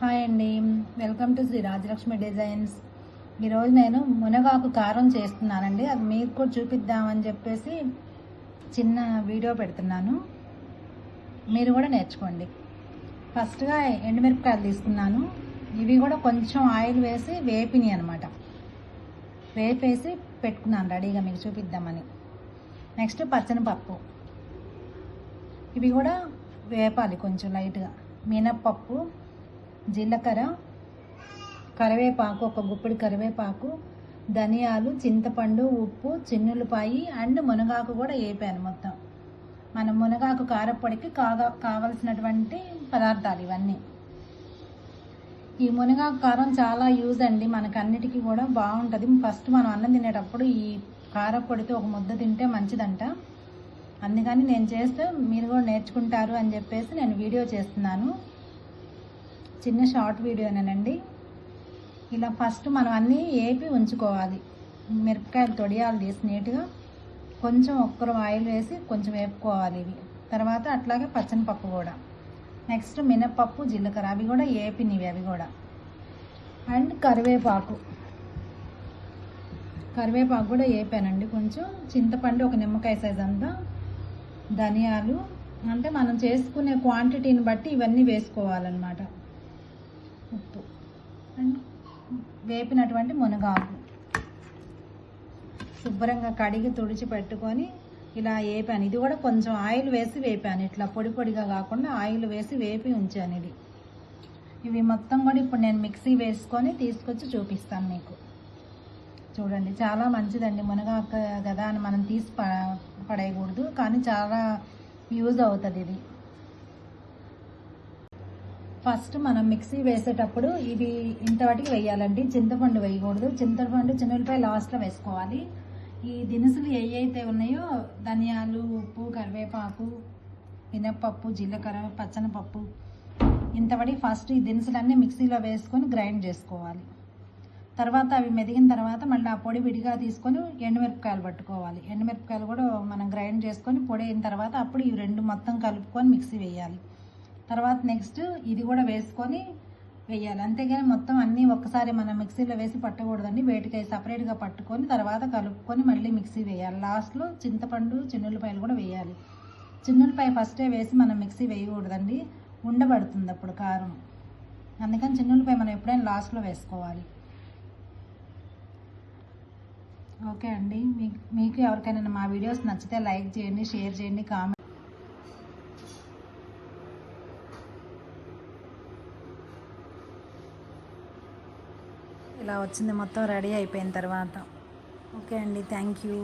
Hi అండి. Welcome to Sri Rajalakshmi designs. ఈరోజు నేను మునగాకు కారం చేస్తున్నానండి. అది మీకు కూడా చూపిద్దామని చెప్పేసి చిన్న వీడియో పెడుతున్నాను. మీరు కూడా నేర్చుకోండి. ఫస్ట్గా ఎండుమిరపకాయలు తీసుకున్నాను. ఇవి కూడా కొంచెం ఆయిల్ వేసి వేపిని అనమాట వేపేసి పెట్టుకున్నాను రెడీగా మీకు చూపిద్దామని. నెక్స్ట్ పచ్చనిపప్పు. ఇవి కూడా వేపాలి కొంచెం లైట్గా. మినప్పప్పు జీలకర్ర కరివేపాకు ఒక గుప్పిడి కరివేపాకు ధనియాలు చింతపండు ఉప్పు చిన్నులపాయి అండ్ మునగాకు కూడా వేపాను మొత్తం. మన మునగాకు కారప్పొడికి కాగా కావలసినటువంటి పదార్థాలు ఇవన్నీ. ఈ మునగాకు కారం చాలా యూజ్ అండి. మనకు అన్నిటికీ కూడా బాగుంటుంది. ఫస్ట్ మనం అన్నం తినేటప్పుడు ఈ కారప్పొడితో ఒక ముద్ద తింటే మంచిదంట. అందుకని నేను చేస్తే మీరు కూడా నేర్చుకుంటారు అని చెప్పేసి నేను వీడియో చేస్తున్నాను. చిన్న షార్ట్ వీడియోనేనండి ఇలా ఫస్ట్ మనం అన్నీ ఏపి ఉంచుకోవాలి. మిరపకాయలు తొడియాలు తీసి నీట్గా కొంచెం ఒక్కరు ఆయిల్ వేసి కొంచెం వేపుకోవాలి ఇవి. తర్వాత అట్లాగే పచ్చని పప్పు కూడా. నెక్స్ట్ మినప్పప్పు జీలకర్ర అవి కూడా ఏపినివి అవి కూడా. అండ్ కరివేపాకు. కరివేపాకు కూడా వేపానండి కొంచెం. చింతపండు ఒక నిమ్మకాయ సైజ్ అంతా. ధనియాలు. అంటే మనం చేసుకునే క్వాంటిటీని బట్టి ఇవన్నీ వేసుకోవాలన్నమాట. అండ్ వేపినటువంటి మునగాకు. శుభ్రంగా కడిగి తుడిచి పెట్టుకొని ఇలా వేపాను. ఇది కూడా కొంచెం ఆయిల్ వేసి వేపాను. ఇట్లా పొడి పొడిగా కాకుండా ఆయిల్ వేసి వేపి ఉంచాను ఇది. ఇవి మొత్తం కూడా ఇప్పుడు నేను మిక్సీ వేసుకొని తీసుకొచ్చి చూపిస్తాను మీకు. చూడండి చాలా మంచిదండి మునగాక కదా అని మనం తీసి పడేయకూడదు. కానీ చాలా యూజ్ అవుతుంది ఇది. ఫస్ట్ మనం మిక్సీ వేసేటప్పుడు ఇవి ఇంతవాటికి వేయాలండి. చింతపండు వేయకూడదు. చింతపండు చిన్నపై లాస్ట్లో వేసుకోవాలి. ఈ దినుసులు ఏవైతే ఉన్నాయో ధనియాలు ఉప్పు కరివేపాకు మినప్పప్పు జీలకర్ర పచ్చనపప్పు ఇంతవడి ఫస్ట్ ఈ దినుసులన్నీ మిక్సీలో వేసుకొని గ్రైండ్ చేసుకోవాలి. తర్వాత అవి మెదిగిన తర్వాత మళ్ళీ ఆ పొడి విడిగా తీసుకొని ఎండుమిరపకాయలు పట్టుకోవాలి. ఎండుమిరపకాయలు కూడా మనం గ్రైండ్ చేసుకొని పొడి అయిన తర్వాత అప్పుడు ఈ రెండు మొత్తం కలుపుకొని మిక్సీ వేయాలి. తర్వాత నెక్స్ట్ ఇది కూడా వేసుకొని వేయాలి. అంతేగాని మొత్తం అన్నీ ఒక్కసారి మనం మిక్సీలో వేసి పట్టకూడదండి. వేటికై సపరేట్గా పట్టుకొని తర్వాత కలుపుకొని మళ్ళీ మిక్సీ వేయాలి. లాస్ట్లో చింతపండు చిన్నులపాయలు కూడా వేయాలి. చిన్నులపాయ ఫస్టే వేసి మనం మిక్సీ వేయకూడదండి. ఉండబడుతుంది అప్పుడు కారం. అందుకని చిన్నులపాయ మనం ఎప్పుడైనా లాస్ట్లో వేసుకోవాలి. ఓకే అండి. మీకు మీకు ఎవరికైనా మా వీడియోస్ నచ్చితే లైక్ చేయండి షేర్ చేయండి కామెంట్ ఇలా వచ్చింది. మొత్తం రెడీ అయిపోయిన తర్వాత. ఓకే అండి. Thank you.